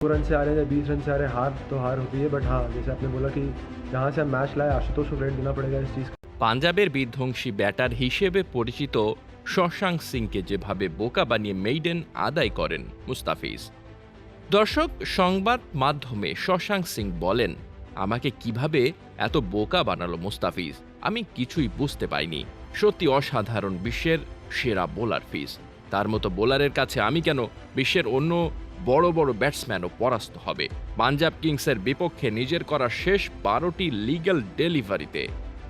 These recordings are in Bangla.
दो रन से आ रहे हैं या बीस रन से आ रहे हैं हार तो हार होती है बट हाँ जैसे आपने बोला कि जहाँ से हम मैच लाए आशुतोष को क्रेडिट देना पड़ेगा इस चीज़ का পাঞ্জাবের বিধ্বংসী ব্যাটার হিসেবে পরিচিত শশাঙ্ক সিংকে যেভাবে বোকা বানিয়ে মেইডেন আদায় করেন মুস্তাফিজ দর্শক সংবাদ মাধ্যমে শশাঙ্ক সিং বলেন আমাকে কিভাবে এত বোকা বানালো মুস্তাফিজ আমি কিছুই বুঝতে পাইনি সত্যি অসাধারণ বিশ্বের সেরা বোলার ফিস তার মতো বোলারের কাছে আমি কেন বিশ্বের অন্য বড় বড় ব্যাটসম্যানও পরাস্ত হবে। পাঞ্জাব কিংসের বিপক্ষে নিজের করা শেষ বারোটি লিগ্যাল ডেলিভারিতে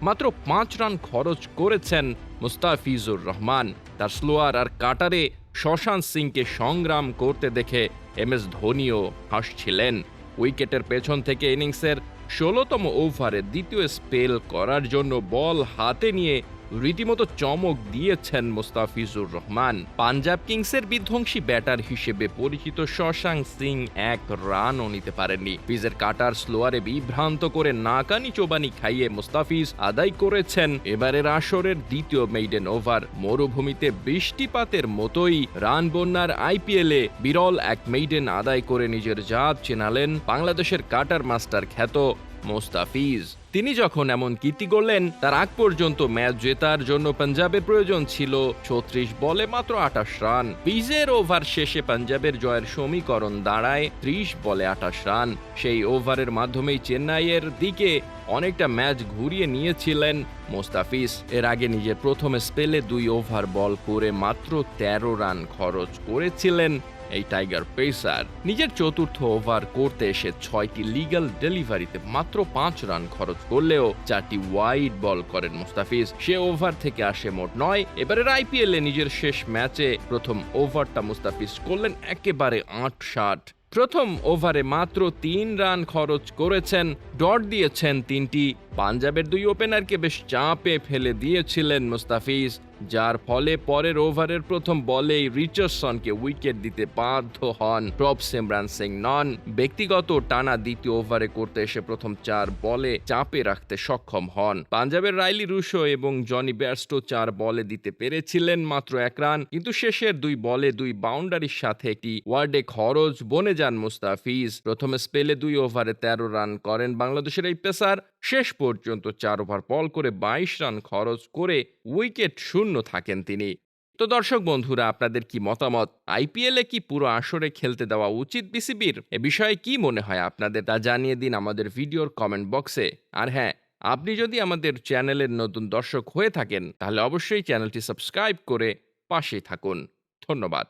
মাত্র পাঁচ রান খরচ করেছেন মুস্তাফিজুর রহমান। তার স্লোয়ার আর কাটারে শশাঙ্ক সিংকে সংগ্রাম করতে দেখে এম এস ধোনিও হাসছিলেন। উইকেটের পেছন থেকে ইনিংসের ষোলোতম ওভারে দ্বিতীয় স্পেল করার জন্য বল হাতে নিয়ে রীতিমতো চমক দিয়েছেন মোস্তাফিজুর রহমান। পাঞ্জাব কিংসের বিধ্বংসী ব্যাটার হিসেবে পরিচিত শশাঙ্ক সিং এক রানও নিতে পারেননি। ফিজের কাটার স্লোয়ারে বিভ্রান্ত করে নাকানি চোবানি খাইয়ে মোস্তাফিজ আদায় করেছেন এবারের আসরের দ্বিতীয় মেইডেন ওভার। মরুভূমিতে বৃষ্টিপাতের মতোই রান বন্যার আইপিএলে বিরল এক মেইডেন আদায় করে নিজের জাত চেনালেন বাংলাদেশের কাটার মাস্টার খ্যাত মোস্তাফিজ। তিনি যখন এমন কীর্তি করলেন তার আগ পর্যন্ত ম্যাচ জেতার জন্য পাঞ্জাবের প্রয়োজন ছিল ছত্রিশ বলে মাত্র আঠাশ রান। পিজের ওভার শেষে পাঞ্জাবের জয়ের সমীকরণ দাঁড়ায় ত্রিশ বলে আঠাশ রান। সেই ওভারের মাধ্যমেই চেন্নাইয়ের দিকে অনেকটা ম্যাচ ঘুরিয়ে নিয়েছিলেন মোস্তাফিজ। এর আগে নিজের প্রথম স্পেলে দুই ওভার বল করে মাত্র তেরো রান খরচ করেছিলেন এই টাইগার পেসার নিজের চতুর্থ ওভার করতে এসে ছয়টি লিগাল ডেলিভারিতে মাত্র পাঁচ রান খরচ করলেও চারটি ওয়াইড বল করেন মুস্তাফিজ। সে ওভার থেকে আসে মোট নয়। এবারের আইপিএলে নিজের শেষ ম্যাচে প্রথম ওভারটা মুস্তাফিজ করলেন একেবারে আট ষাট। প্রথম ওভারে মাত্র তিন রান খরচ করেছেন, ডট দিয়েছেন তিনটি। পাঞ্জাবের দুই ওপেনারকে বেশ চাপে ফেলে দিয়েছিলেন মুস্তাফিজ, যার ফলে পরের ওভারের প্রথম বলেই রিচার্ডসনকে উইকেট দিতে বাধ্য হন। টপ সিমরান সিং নন, ব্যক্তিগত টানা দ্বিতীয় ওভারে করতে এসে প্রথম চার বলে চাপে রাখতে সক্ষম হন। পাঞ্জাবের রাইলি রুশো এবং জনি ব্যাস্টো চার বলে দিতে পেরেছিলেন মাত্র এক রান, কিন্তু শেষের দুই বলে দুই বাউন্ডারির সাথে একটি ওয়ার্ডে খরচ বনে যান মুস্তাফিজ, প্রথমে স্পেলে দুই ওভারে তেরো রান করেন বাংলাদেশের এই পেসার। শেষ পর্যন্ত চার ওভার বল করে বাইশ রান খরচ করে উইকেট শূন্য থাকেন তিনি। তো দর্শক বন্ধুরা, আপনাদের কি মতামত? আইপিএলে কি পুরো আসরে খেলতে দেওয়া উচিত বিসিবির? এ বিষয়ে কি মনে হয় আপনাদের তা জানিয়ে দিন আমাদের ভিডিওর কমেন্ট বক্সে। আর হ্যাঁ আপনি যদি আমাদের চ্যানেলের নতুন দর্শক হয়ে থাকেন, তাহলে অবশ্যই চ্যানেলটি সাবস্ক্রাইব করে পাশেই থাকুন। ধন্যবাদ।